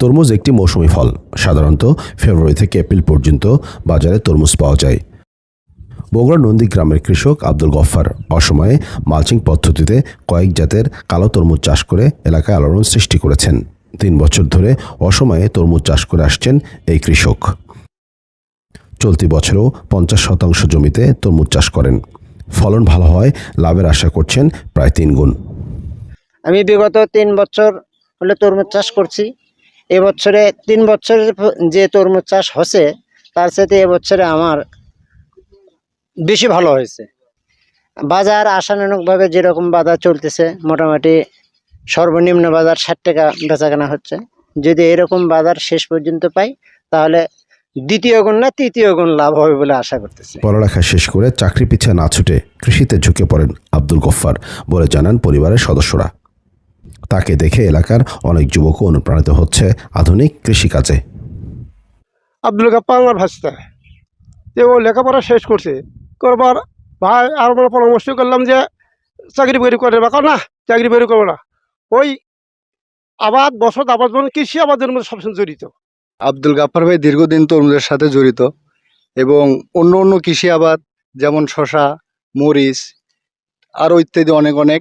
তরমুজ একটি মৌসুমী ফল। সাধারণত ফেব্রুয়ারি থেকে এপ্রিল পর্যন্ত বাজারে তরমুজ পাওয়া যায়। বগুড়া নন্দী গ্রামের কৃষক আব্দুল গফ্ফার অসময়ে মালচিং পদ্ধতিতে কয়েক জাতের কালো তরমুজ চাষ করে এলাকায় আলোড়ন সৃষ্টি করেছেন। তিন বছর ধরে অসময়ে তরমুজ চাষ করে আসছেন এই কৃষক। চলতি বছরও পঞ্চাশ শতাংশ জমিতে তরমুজ চাষ করেন। ফলন ভালো হয়, লাভের আশা করছেন প্রায় তিন গুণ আমি বিগত তিন বছর হলে তরমুজ চাষ করছি। এবছরে তিন বছরের যে তরমুজ চাষ হচ্ছে, তার সাথে এবছরে আমার বেশি ভালো হয়েছে। বাজার আশানুরূপভাবে যেরকম বাজার চলতেছে, মোটামুটি সর্বনিম্ন বাজার ষাট টাকা বেচাকেনা হচ্ছে। যদি এরকম বাজার শেষ পর্যন্ত পাই, তাহলে দ্বিতীয় গুণ না তৃতীয় গুণ লাভ হবে বলে আশা করতেছি। পড়ালেখা শেষ করে চাকরি পিছে না ছুটে কৃষিতে ঝুঁকে পড়েন আব্দুল গফ্ফার, বলে জানান পরিবারের সদস্যরা। তাকে দেখে এলাকার অনেক যুবকও অনুপ্রাণিত হচ্ছে আধুনিক কৃষিকাজে। আব্দুল গাপ্পা আমার ভাষা যে ও লেখাপড়া শেষ করছে করবার ভাই আর আমরা পরামর্শ করলাম যে চাকরি বাকরি করে বা না চাকরি বাকরি করব না। ওই আবাদ বসত আবাদ মানে কৃষি আবাদের মধ্যে সবসময় জড়িত। আব্দুল গাফফার ভাই দীর্ঘদিন তরমুজের সাথে জড়িত এবং অন্য অন্য কৃষি আবাদ যেমন শশা মরিচ আরও ইত্যাদি অনেক অনেক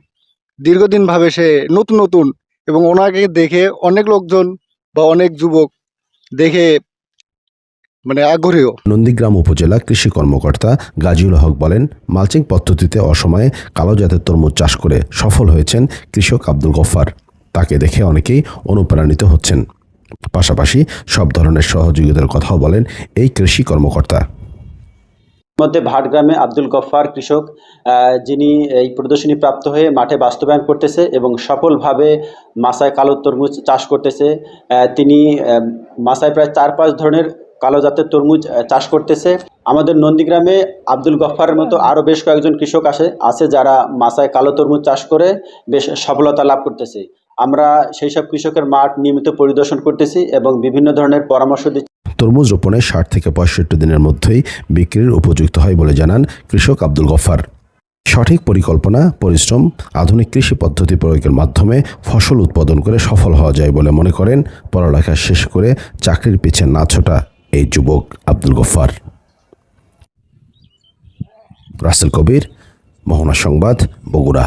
দীর্ঘদিনভাবে সে নতুন নতুন এবং ওনাকে দেখে অনেক লোকজন বা অনেক যুবক দেখে মানে আগ্রহীও নন্দীগ্রাম উপজেলা কৃষি কর্মকর্তা গাজীউল হক বলেন, মালচিং পদ্ধতিতে অসময়ে কালো জাতের তরমুজ চাষ করে সফল হয়েছেন কৃষক আব্দুল গফ্ফার। তাকে দেখে অনেকেই অনুপ্রাণিত হচ্ছেন। পাশাপাশি সব ধরনের সহযোগিতার কথাও বলেন এই কৃষি কর্মকর্তা। মধ্যে ভাটগ্রামে আব্দুল গফ্ফার কৃষক যিনি এই প্রদর্শনী প্রাপ্ত হয়ে মাঠে বাস্তবায়ন করতেছে এবং সফলভাবে মাসায় কালো তরমুজ চাষ করতেছে। তিনি মাসায় প্রায় চার পাঁচ ধরনের কালো জাতের তরমুজ চাষ করতেছে। আমাদের নন্দীগ্রামে আব্দুল গফ্ফারের মতো আরও বেশ কয়েকজন কৃষক আসে, আছে যারা মাসায় কালো তরমুজ চাষ করে বেশ সফলতা লাভ করতেছে। আমরা সেই সব কৃষকের মাঠ নিয়মিত পরিদর্শন করতেছি এবং বিভিন্ন ধরনের পরামর্শ দিচ্ছি। তরমুজ রোপণে ষাট থেকে পঁয়ষট্টি দিনের মধ্যেই বিক্রির উপযুক্ত হয় বলে জানান কৃষক আব্দুল গফ্ফার সঠিক পরিকল্পনা, পরিশ্রম, আধুনিক কৃষি পদ্ধতি প্রয়োগের মাধ্যমে ফসল উৎপাদন করে সফল হওয়া যায় বলে মনে করেন পড়ালেখা শেষ করে চাকরির পিছে না ছোটা এই যুবক আব্দুল গফ্ফার রাসেল কবির, মোহনা সংবাদ, বগুড়া।